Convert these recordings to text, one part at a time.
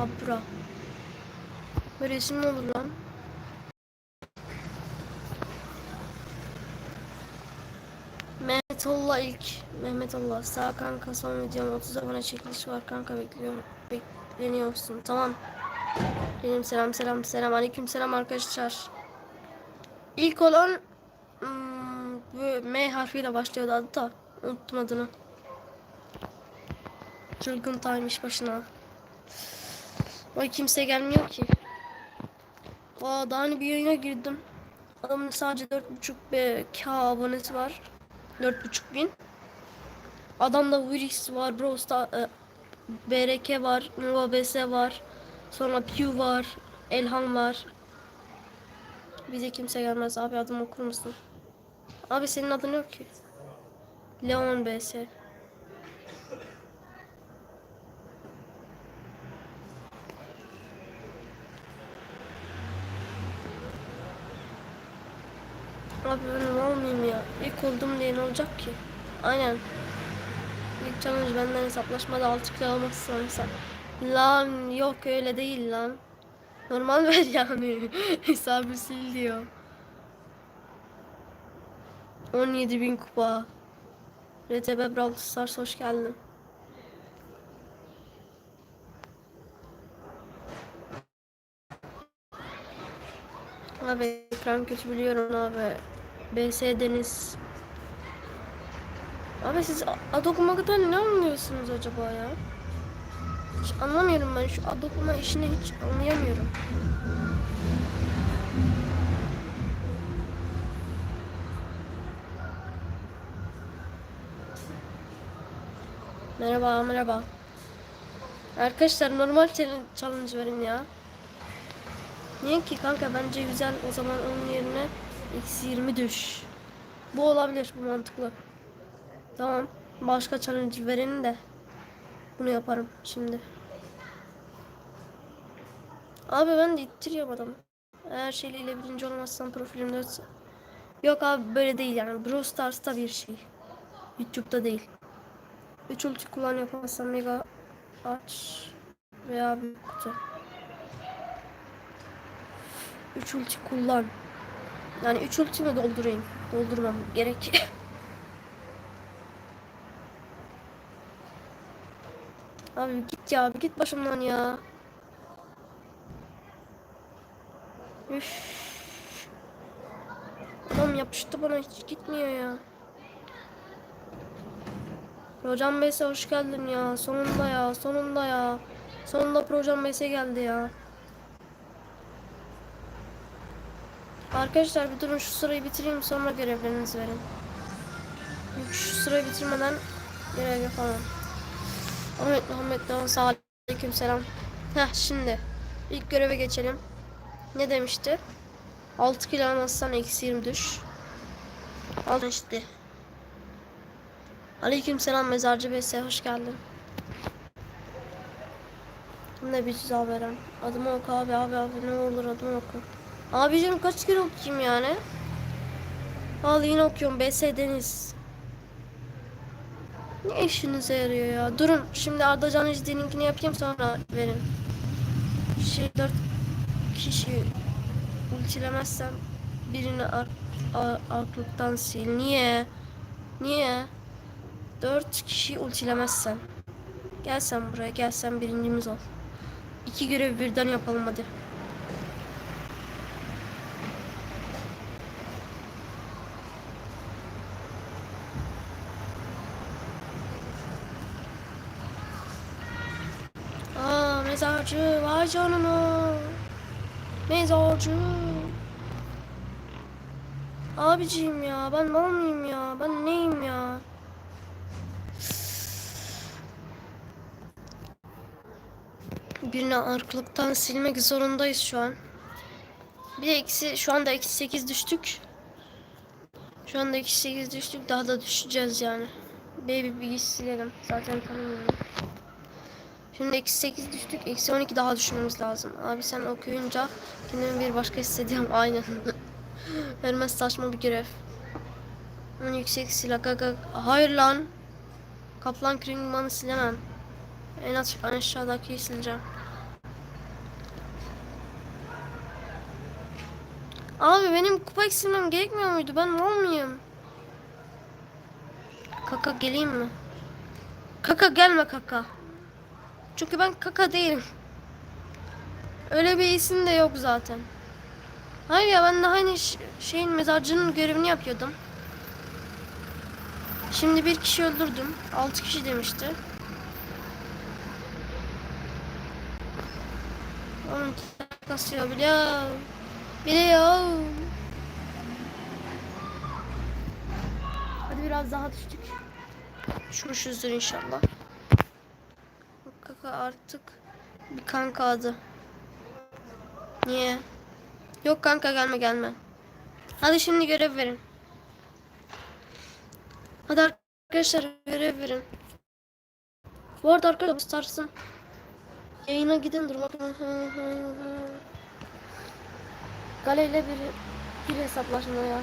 Abra. Böyle isim mi olur lan? Mehmet Allah ilk. Mehmet Allah. Sağ kanka son videom 30 abone çekiliş var kanka bekliyorum. Bekleniyorsun. Tamam. Benim selam selam selam. Aleyküm selam arkadaşlar. İlk olan hmm, M harfiyle başlıyordu adı da. Unuttum adını. Çılgın taymış başına. Vay kimse gelmiyor ki. Aa daha hani bir yayına girdim. Adamın sadece 4.5 b K abonesi var. 4.5 bin. Adamda Wirix var, Brawl Star, e, BRK var, Nova BS var. Sonra Pew var, Elhan var. Bize kimse gelmez abi adımı okur musun? Abi senin adın yok ki. Leon BS. Abi ben olmayayım ya? İlk oldum diye ne olacak ki? Aynen. İlk challenge benden hesaplaşmada 6 kilo almazsın sen. Lan yok öyle değil lan. Normal ver yani. Hesabı sil diyor. 17 bin kupa. RTB Brawl Stars hoş geldin. Abi ekran kötü biliyorum abi. BS Deniz. Abi siz ad okumaktan ne anlıyorsunuz acaba ya? Hiç anlamıyorum ben şu ad okuma işini hiç anlayamıyorum. Merhaba merhaba. Arkadaşlar normal challenge- verin ya. Niye ki kanka bence güzel o zaman onun yerine eksi 20 düş. Bu olabilir bu mantıklı. Tamam başka challenge verin de bunu yaparım şimdi. Abi ben de ittiriyorum adamı. Eğer şeyle birinci olmazsam profilimde Yok abi böyle değil yani Brawl Stars'ta bir şey. YouTube'da değil. 3 ulti kullan yapamazsam mega aç veya büyük kutu. 3 ulti kullan. Yani 3 ulti mi doldurayım? Doldurmam gerek. abi git ya abi git başımdan ya. Üf. Adam yapıştı bana hiç gitmiyor ya. Hocam Bey'se hoş geldin ya. Sonunda ya. Sonunda ya. Sonunda program Bey'se geldi ya. Arkadaşlar bir durun şu sırayı bitireyim sonra görevlerinizi verin. Şu sırayı bitirmeden görev yapamam. Ahmet Muhammed Doğan sağ aleyküm selam. Heh şimdi ilk göreve geçelim. Ne demişti? 6 kilo almazsan eksi 20 düş. Al işte. Aleyküm selam mezarcı Bese hoş geldin. Ne bir veren. Adımı oku abi abi abi ne olur adımı oku. Abicim kaç kere okuyayım yani? Al yine okuyorum BS Deniz. Ne işinize yarıyor ya? Durun şimdi Arda Can İzdi'ninkini yapayım sonra verin. Şey dört kişi ultilemezsem birini arkalıktan sil. Niye? Niye? Dört kişi ultilemezsem. Gel sen buraya gel sen birincimiz ol. İki görev birden yapalım hadi. Aa mezarcı vay canına. Mezarcı. Abiciğim ya ben mal mıyım ya ben neyim ya? Birini arkalıktan silmek zorundayız şu an. Bir eksi şu anda eksi 8 düştük. Şu anda eksi 8 düştük daha da düşeceğiz yani. Baby bir silelim zaten tanımıyorum. Şimdi eksi 8 düştük. Eksi 12 daha düşmemiz lazım. Abi sen okuyunca kendimi bir başka hissediyorum. Aynen. Vermez saçma bir görev. En yüksek silah. Gaga. Hayır lan. Kaplan kringmanı silemem. En az aşağıdaki sileceğim. Abi benim kupa eksilmem gerekmiyor muydu? Ben mor muyum? Kaka geleyim mi? Kaka gelme kaka. Çünkü ben kaka değilim. Öyle bir isim de yok zaten. Hayır ya ben de hani şeyin mezarcının görevini yapıyordum. Şimdi bir kişi öldürdüm. Altı kişi demişti. Onun kasıyor biliyorum. Biliyorum. Hadi biraz daha düştük. Düşmüşüzdür inşallah. Kaka artık bir kanka adı. Niye? Yok kanka gelme gelme. Hadi şimdi görev verin. Hadi arkadaşlar görev verin. Bu arada arkadaşlar Stars'ın yayına gidin durmak. Gale ile bir, bir hesaplaşma ya.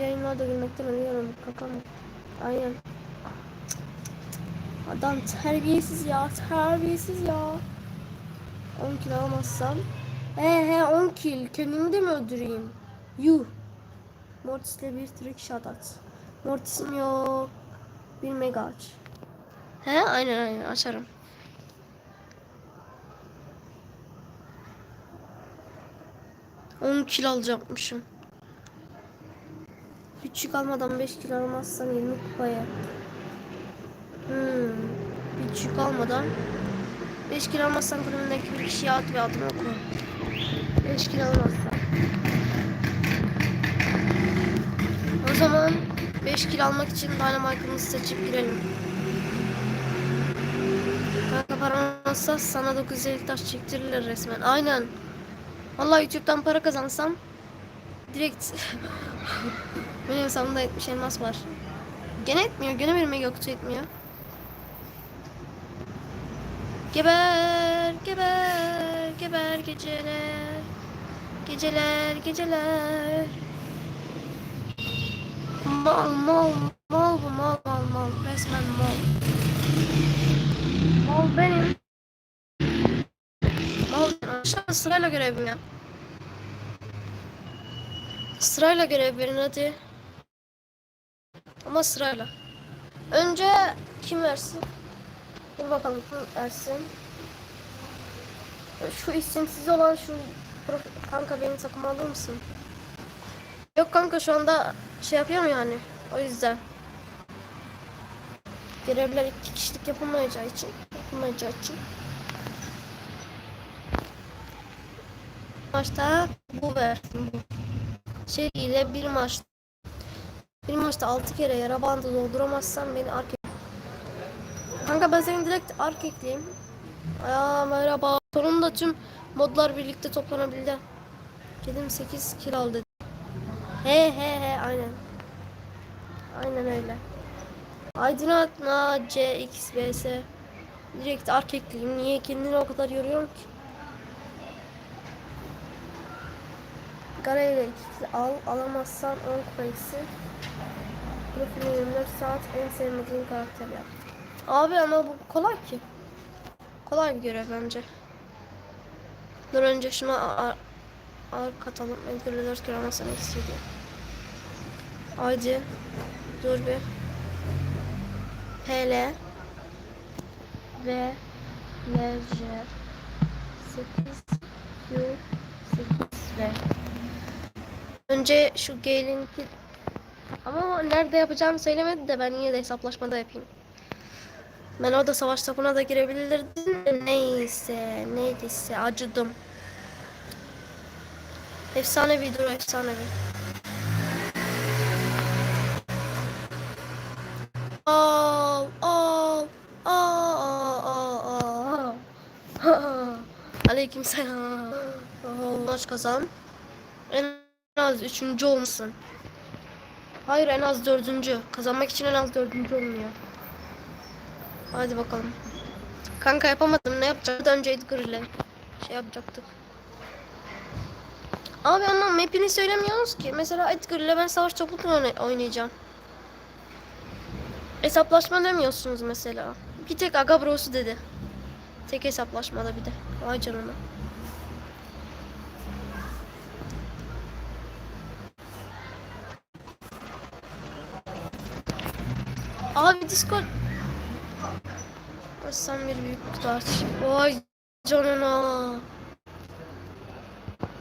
Yayınlarda gülmekten ölüyorum kakam. Aynen. Adam terbiyesiz ya, terbiyesiz ya. 10 kilo alamazsam. He he 10 kill. Kendimi de mi öldüreyim? Yuh. Mortis'le bir trick shot at. Mortis'im yok. Bir mega aç. He aynen aynen açarım. On kilo alacakmışım. Küçük almadan 5 kilo almazsam 20 kupaya. Hmm. Küçük almadan 5 kilo almazsam kulübündeki bir kişiye at ve adını oku. 5 kilo almazsam. O zaman 5 kilo almak için Dynamite'ımızı seçip girelim. Kanka paran olsa sana 950 taş çektirilir resmen. Aynen. Vallahi YouTube'dan para kazansam direkt benim hesabımda 70 elmas var. Gene etmiyor. Gene mega kutu etmiyor. Geber, geber, geber geceler. Geceler, geceler. Mal, mal, mal bu mal, mal, mal. Resmen mal. Mal benim. Mal aşağı sırayla görevim ya. Sırayla görev verin hadi. Ama sırayla. Önce kim versin? Dur bakalım kim versin. Şu isimsiz olan şu kanka benim takıma alır mısın? Yok kanka şu anda şey yapıyorum yani. O yüzden. Görevler iki kişilik yapılmayacağı için. Yapılmayacağı için. Maçta bu versin. Şey ile bir maç bir maçta 6 kere yara bandı dolduramazsan beni ark Kanka ben seni direkt ark ekleyeyim. Aa merhaba. Sonunda tüm modlar birlikte toplanabildi. Dedim 8 kill aldı. He he he aynen. Aynen öyle. Aydınlatma CXBS. Direkt ark ekleyeyim. Niye kendini o kadar yoruyorum ki? Garayla ikisi al. Alamazsan 10 kupa eksi. Profilini 24 saat en sevmediğin karakter yap. Abi ama bu kolay ki. Kolay bir görev bence. Dur önce şuna ar ark atalım. Edgar'ı 4 kere almasam hissediyor. Haydi. Dur bir. PL ve LJ 8 Q 8 ve Önce şu Gale'inki ama nerede yapacağımı söylemedi de ben yine de hesaplaşmada yapayım. Ben orada savaş topuna da girebilirdim neyse neydiyse acıdım. Efsanevi dur efsanevi. Al al al al al. Aleyküm selam. Maç kazan. En az üçüncü olmasın. Hayır en az dördüncü. Kazanmak için en az dördüncü olmuyor. Hadi bakalım. Kanka yapamadım. Ne yapacağız? Önce Edgar ile şey yapacaktık. Abi ama map'ini söylemiyoruz ki. Mesela Edgar ile ben savaş topluluğu oyna- oynayacağım. Hesaplaşma demiyorsunuz mesela. Bir tek aga brosu dedi. Tek hesaplaşmada bir de. Vay canına. Abi Discord Sen bir büyük kutu Vay canına.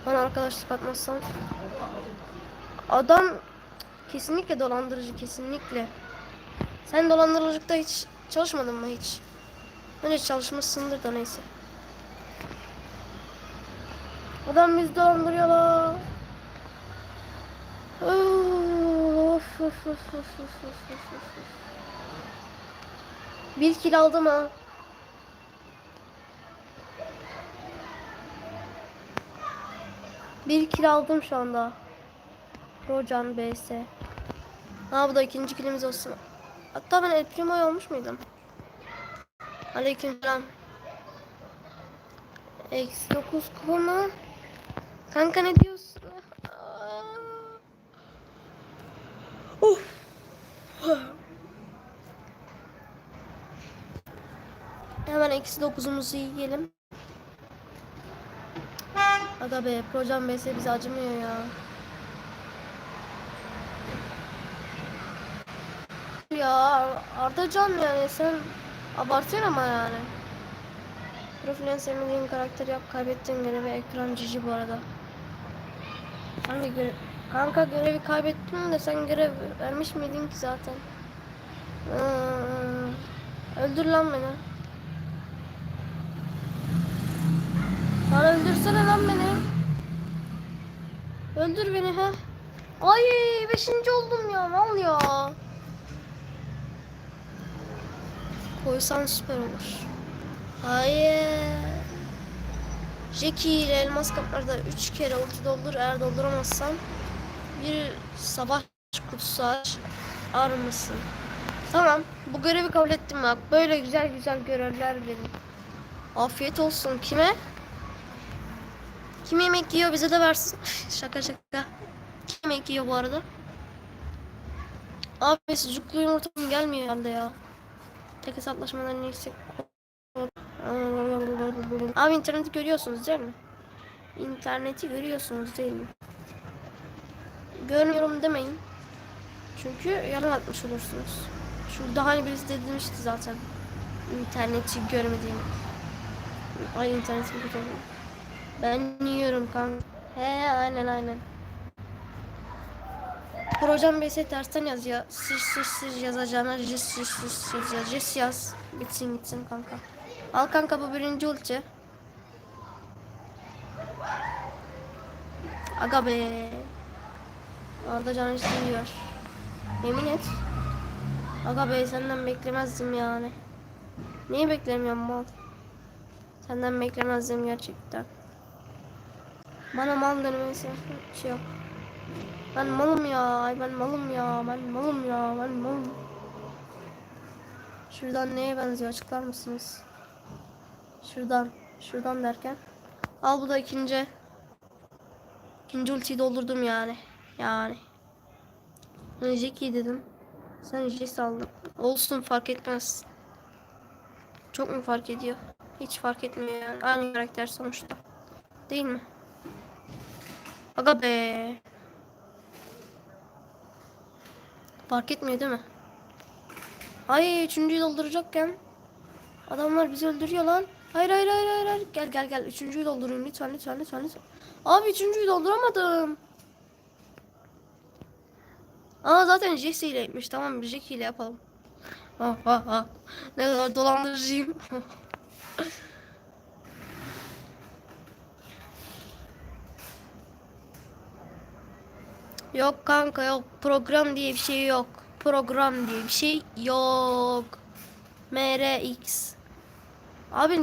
Bana arkadaşlık atmazsan. Adam kesinlikle dolandırıcı kesinlikle. Sen dolandırıcılıkta hiç çalışmadın mı hiç? Ben hiç çalışmışsındır da neyse. Adam bizi dolandırıyor la. Of, of, of, of, of, of, of, of. Bir kil aldım ha. Bir kil aldım şu anda. Rocan BS. Ha bu da ikinci kilimiz olsun. Hatta ben El Primo'yu olmuş muydum? Aleykümselam. Eksi 9 konu. Kanka ne diyorsun? Of. Hemen eksi 9'umuzu yiyelim. Aga be, projem BS bize acımıyor ya. Ya Ardacan yani sen abartıyorsun ama yani. Profilen sevmediğin karakter yap kaybettiğin görevi ekran cici bu arada. Kanka, göre Kanka görevi kaybettim de sen görev vermiş miydin ki zaten? Hmm. Öldür lan beni. Lan öldürsene lan beni. Öldür beni ha. Ay beşinci oldum ya mal ya. Koysan süper olur. Hayır. Jackie ile elmas kaplarda 3 kere ulti doldur. Eğer dolduramazsan bir savaş kutusu aç. Mısın? Tamam. Bu görevi kabul ettim bak. Böyle güzel güzel görevler verin. Afiyet olsun. Kime? Kim yemek yiyor bize de versin. şaka şaka. Kim yemek yiyor bu arada? Abi sucuklu yumurtam gelmiyor herhalde ya. Tek hesaplaşmaların yüksek. Abi interneti görüyorsunuz değil mi? İnterneti görüyorsunuz değil mi? Görmüyorum demeyin. Çünkü yalan atmış olursunuz. Şurada hani birisi de demişti zaten. İnterneti görmediğimi. Ay internetim kötü. Ben yiyorum kanka. He aynen aynen. Projem BS tersten yaz ya. Siz siz siz yazacağına siz siz siz siz yaz. Siz yaz. Bitsin gitsin kanka. Al kanka bu birinci ulti. Aga be. Orada canı istiyor. Yemin et. Aga be senden beklemezdim yani. Niye beklemiyorum mal? Senden beklemezdim gerçekten. Bana mal denemesi şey yok. Ben malım ya, ben malım ya, ben malım ya, ben malım. Şuradan neye benziyor açıklar mısınız? Şuradan, şuradan derken. Al bu da ikinci. İkinci ultiyi doldurdum yani. Yani. Jackie dedim. Sen Jess aldın. Olsun fark etmez. Çok mu fark ediyor? Hiç fark etmiyor yani. Aynı karakter sonuçta. Değil mi? Aga be. Fark etmiyor değil mi? Ay üçüncüyü dolduracakken adamlar bizi öldürüyor lan. Hayır hayır hayır hayır. hayır. Gel gel gel. Üçüncüyü doldurayım lütfen lütfen lütfen lütfen. Abi üçüncüyü dolduramadım. Aa zaten Jesse ile gitmiş. Tamam Jesse ile yapalım. Ha ha ha. Ne kadar dolandırıcıyım. Yok kanka yok. Program diye bir şey yok. Program diye bir şey yok. MRX. Abi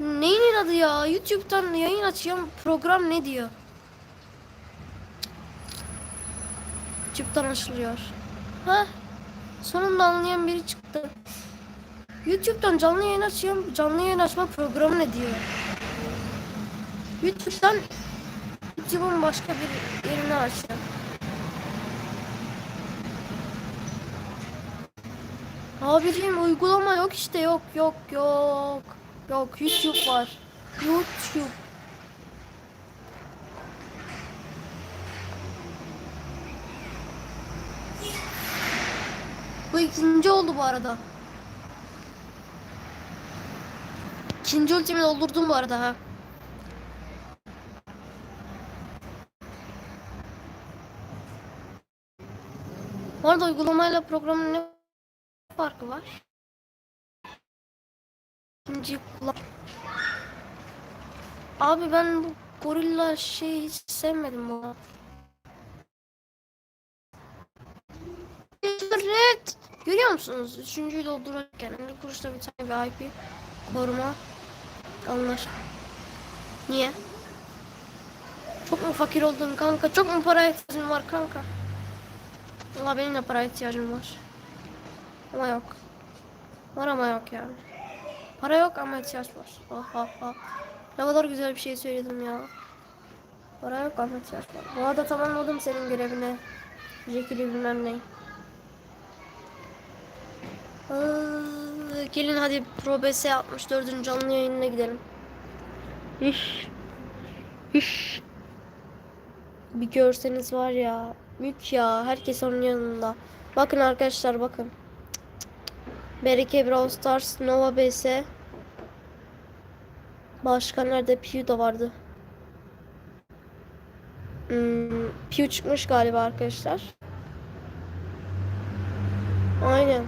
neyin adı ya? YouTube'dan yayın açıyorum. Program ne diyor? YouTube'dan açılıyor. Ha? Sonunda anlayan biri çıktı. YouTube'dan canlı yayın açıyorum. Canlı yayın açma programı ne diyor? YouTube'dan YouTube'un başka bir yerini açıyorum. Abicim uygulama yok işte yok yok yok. Yok YouTube var. YouTube. Bu ikinci oldu bu arada. İkinci ultimi doldurdum bu arada ha. Bu arada uygulamayla programın ne farkı var? İkinci kullan... Abi ben bu gorilla şeyi hiç sevmedim bu. Red. Görüyor musunuz? Üçüncüyü doldururken 50 kuruşta bir tane VIP koruma anlar. Niye? Çok mu fakir oldun kanka? Çok mu para ihtiyacın var kanka? Valla benim de para ihtiyacım var. Ama yok. Var ama yok yani. Para yok ama ihtiyaç var. Ah ah ah. Ne kadar güzel bir şey söyledim ya. Para yok ama ihtiyaç var. Bu arada tamamladım senin görevini. Jekili bilmem ne. Aa, gelin hadi Pro BS 64. canlı yayınına gidelim. Üf. Üf. Bir görseniz var ya. Mük ya. Herkes onun yanında. Bakın arkadaşlar bakın. Berike Brawl Stars, Nova BS. Başka nerede? Pew da vardı. Hmm, Pew çıkmış galiba arkadaşlar. Aynen.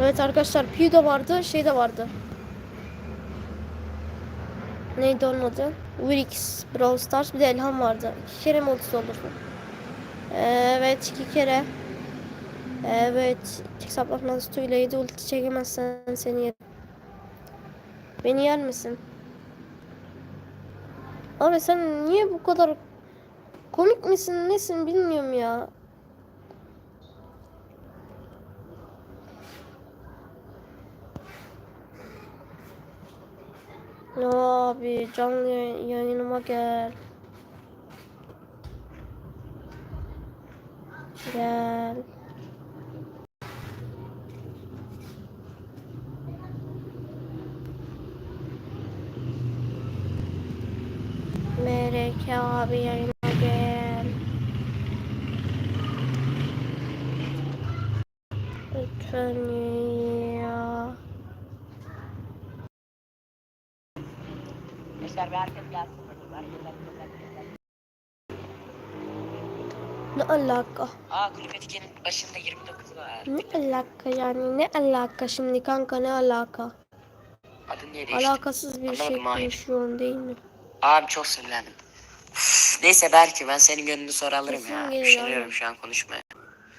Evet arkadaşlar Pew da vardı, şey de vardı. Neydi onun adı? Wix, Brawl Stars bir de Elham vardı. İki kere mi ultisi olur mu? Evet iki kere. Evet. Tek saplatması tuyla yedi ulti çekemezsen seni yer. Beni yer misin? Abi sen niye bu kadar komik misin nesin bilmiyorum ya. Abi canlı yayın- yayınıma gel. Gel. Melek abi yayına gel. Lütfen ya. Arkadaşlar bir herkes gelsin. Herkes, herkes, herkes, herkes. Ne alaka? Aa kulüp etikenin başında 29 var. Ne alaka yani ne alaka şimdi kanka ne alaka? Adın niye değişti? Alakasız bir şey Anlamadım, hayır. konuşuyorum değil mi? Abi çok sinirlendim. Üf, Neyse belki ben senin gönlünü sonra alırım Kesin ya. gelir Üşeniyorum abi. şu an konuşmaya.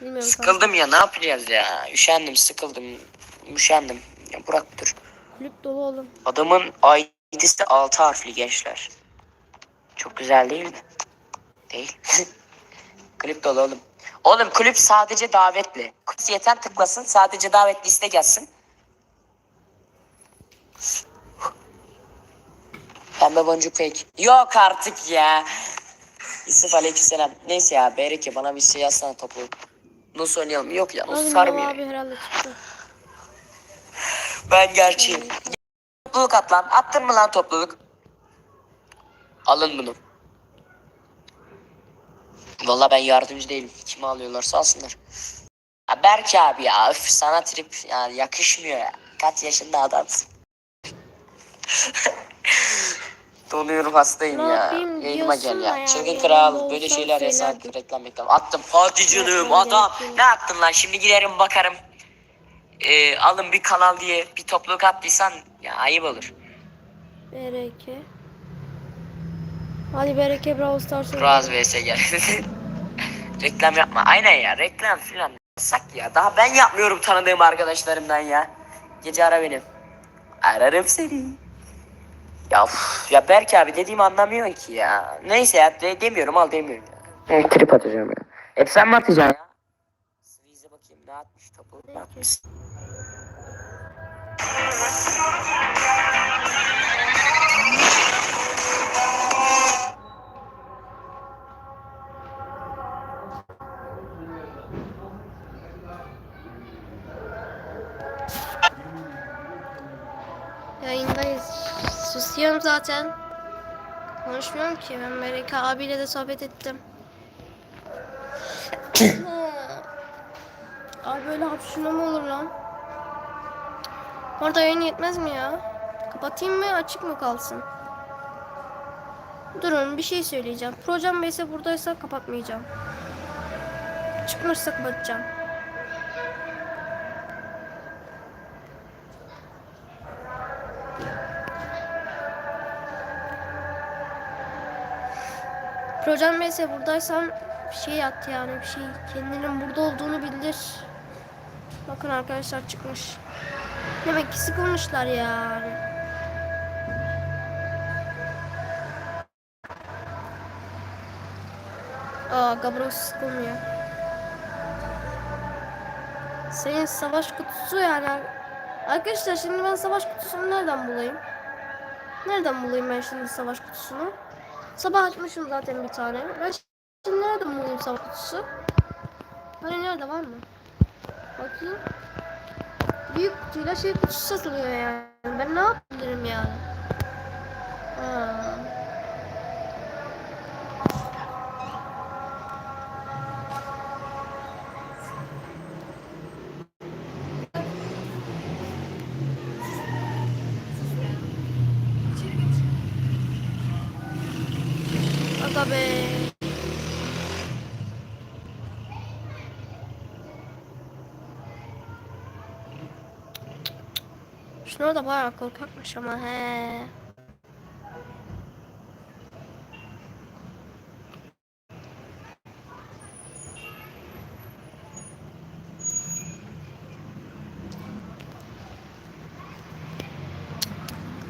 Bilmiyorum kanka. Sıkıldım ya ne yapacağız ya? Üşendim sıkıldım. Üşendim. Ya bırak dur. Kulüp dolu oğlum. Adamın ID'si 6 harfli gençler. Çok güzel değil mi? Değil. Klip dolu oğlum. Oğlum kulüp sadece davetli. Kız yeter tıklasın sadece davetli iste gelsin. Pembe boncuk fake. Yok artık ya. Yusuf aleykümselam. Neyse ya Bereke bana bir şey yazsana topu. Nasıl oynayalım? Yok ya Abi sarmıyor. Abi herhalde çıktı. Ben gerçeğim. Topluluk at lan. Attın mı lan topluluk? Alın bunu. Valla ben yardımcı değilim. Kimi alıyorlarsa alsınlar. Ya Berk abi ya öf, sana trip yani yakışmıyor ya. Kaç yaşında adamsın. Donuyorum hastayım Ne ya. Yayınıma gel ya. yani, Çılgın kral böyle şeyler yasak reklam reklam. Attım. Hadi canım adam. Ne yaptın lan şimdi giderim bakarım. Ee, alın bir kanal diye bir topluluk attıysan ya ayıp olur. Bereke. Hadi Bereke Brawl Stars'a. Raz vs gel. reklam yapma. Aynen ya reklam filan. Sak ya. Daha ben yapmıyorum tanıdığım arkadaşlarımdan ya. Gece ara beni. Ararım seni. Ya uf, ya Berk abi dediğimi anlamıyorsun ki ya. Neyse ya de, demiyorum al demiyorum ya. Trip atacağım ya. Hep sen mi atacaksın ya? Squeeze'e bakayım ne atmış topu. Ne atmış? Yayındayız. Susuyorum zaten. Konuşmuyorum ki. Ben Melek abiyle de sohbet ettim. Abi böyle hapşurma mı olur lan? Orada yayın yetmez mi ya? Kapatayım mı açık mı kalsın? Durun bir şey söyleyeceğim. Projem Beyse buradaysa kapatmayacağım. Çıkmışsa kapatacağım. Projem Beyse buradaysan bir şey at yani bir şey. Kendinin burada olduğunu bildir. Bakın arkadaşlar çıkmış. Demek ki sıkılmışlar yani. Aa Gabros sıkılmıyor. Senin savaş kutusu yani. Arkadaşlar şimdi ben savaş kutusunu nereden bulayım? Nereden bulayım ben şimdi savaş kutusunu? Sabah açmışım zaten bir tane. Ben şimdi nereden bulayım savaş kutusu? Hani nerede var mı? Bakayım. Büyük kutuyla şey kutusu satılıyor yani. Ben ne yapabilirim yani? Aa. Aga be. Şunlar da bayağı korkakmış ama he.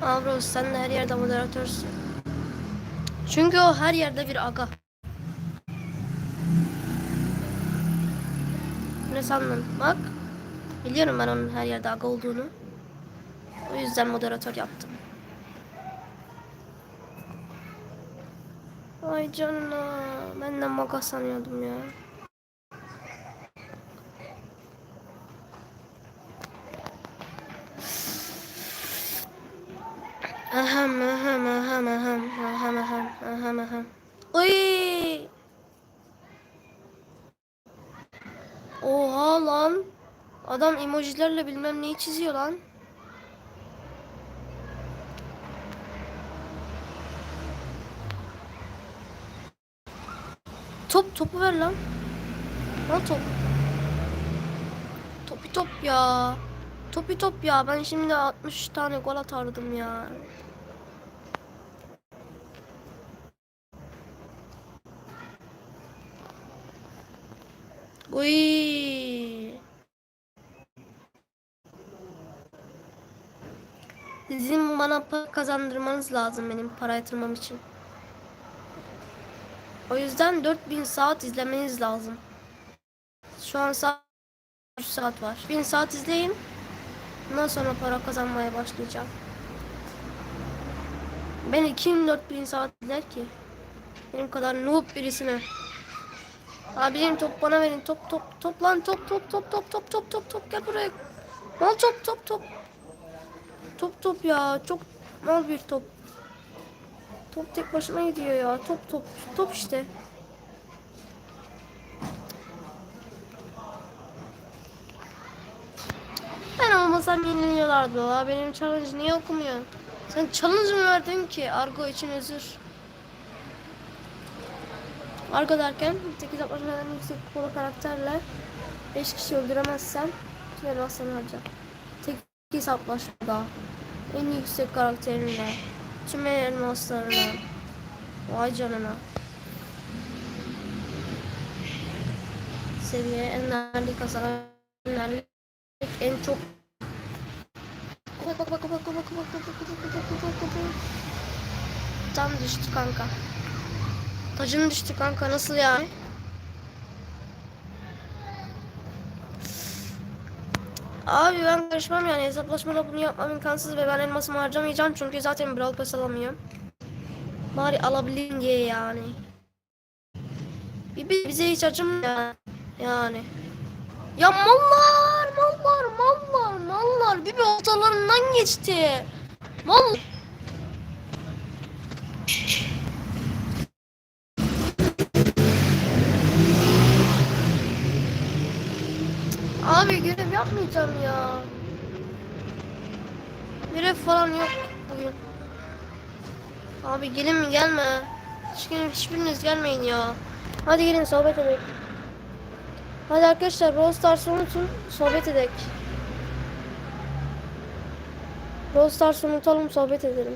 Avros sen de her yerde moderatörsün. Çünkü o her yerde bir aga. Ne sandın? Bak. Biliyorum ben onun her yerde aga olduğunu. O yüzden moderatör yaptım. Ay canına. Ben de maga sanıyordum ya. Ahem ahem ahem ahem ahem ahem ahem ahem. Uy! Oha lan. Adam emojilerle bilmem neyi çiziyor lan. Top topu ver lan. Lan top. Topi top ya. Topi top ya. Ben şimdi 60 tane gol atardım ya. Uy. Sizin bana para kazandırmanız lazım benim para yatırmam için. O yüzden 4000 saat izlemeniz lazım. Şu an saat 3 saat var. 1000 saat izleyin. Ondan sonra para kazanmaya başlayacağım. Beni kim 4000 saat izler ki? Benim kadar noob birisine. Abicim top bana verin. Top top top lan top top top top top top top top gel buraya. Mal top top top. Top top ya çok mal bir top. Top tek başına gidiyor ya. Top top top işte. Ben olmasam yeniliyorlardı la. Benim challenge niye okumuyor? Sen challenge mı verdin ki? Argo için özür. Argo derken 8 atmacadan yüksek kolu karakterle 5 kişi öldüremezsem tüm elmaslarını harca. Tek hesaplaşmada en yüksek karakterinle tüm elmaslarını Vay canına. Seviye enlerlik kazanan enlerlik en çok Bak bak bak bak bak bak bak bak bak bak bak bak Tam düştü kanka. Tacın düştü kanka nasıl yani? Abi ben karışmam yani hesaplaşmada bunu yapmam imkansız ve ben elmasımı harcamayacağım çünkü zaten Brawl Pass alamıyorum. Bari alabileyim diye yani. Bir, bize hiç acımıyor yani. Ya mallar mallar mallar mallar bir bir ortalarından geçti. Vallahi. Yapmayacağım ya. Görev falan yok bugün. Abi gelin mi gelme. Hiç gelin, hiçbiriniz gelmeyin ya. Hadi gelin sohbet edelim. Hadi arkadaşlar Brawl Stars'ı unutun sohbet edelim. Brawl Stars'ı unutalım sohbet edelim.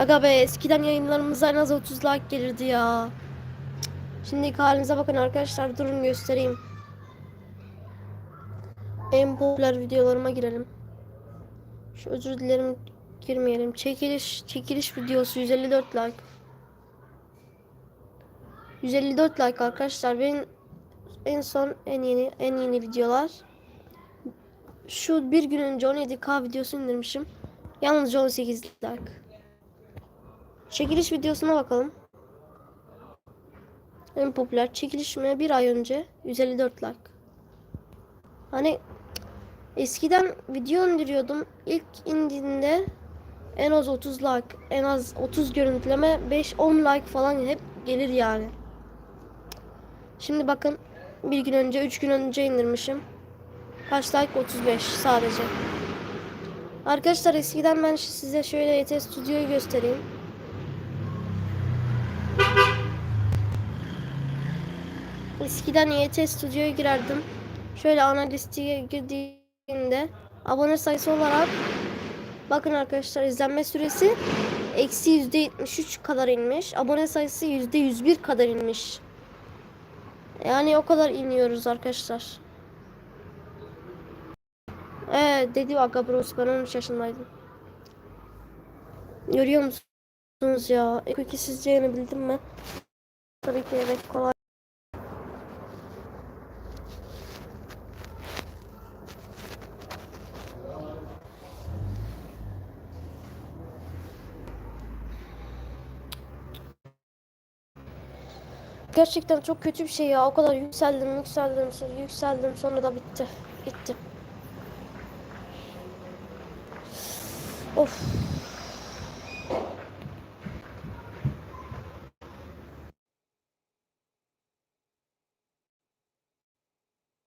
Aga be eskiden yayınlarımıza en az 30 like gelirdi ya. Şimdiki halinize bakın arkadaşlar durun göstereyim. En popüler videolarıma girelim. Şu özür dilerim girmeyelim. Çekiliş çekiliş videosu 154 like. 154 like arkadaşlar. Benim en son en yeni en yeni videolar. Şu bir gün önce 17k videosu indirmişim. Yalnızca 18 like. Çekiliş videosuna bakalım. En popüler çekilişime bir ay önce 154 like. Hani eskiden video indiriyordum. İlk indiğinde en az 30 like, en az 30 görüntüleme, 5-10 like falan hep gelir yani. Şimdi bakın bir gün önce, 3 gün önce indirmişim. Kaç like? 35 sadece. Arkadaşlar eskiden ben size şöyle YT Studio'yu göstereyim. Eskiden YT Studio'ya girerdim. Şöyle ana listeye girdiğimde abone sayısı olarak bakın arkadaşlar izlenme süresi eksi yüzde yetmiş üç kadar inmiş. Abone sayısı yüzde yüz bir kadar inmiş. Yani o kadar iniyoruz arkadaşlar. Evet dedi Aga Bros ben 13 yaşındaydım. Görüyor musunuz ya? Peki sizce yenebildim mi? Tabii ki evet kolay. Gerçekten çok kötü bir şey ya. O kadar yükseldim, yükseldim, yükseldim. Sonra da bitti. Bitti. Of.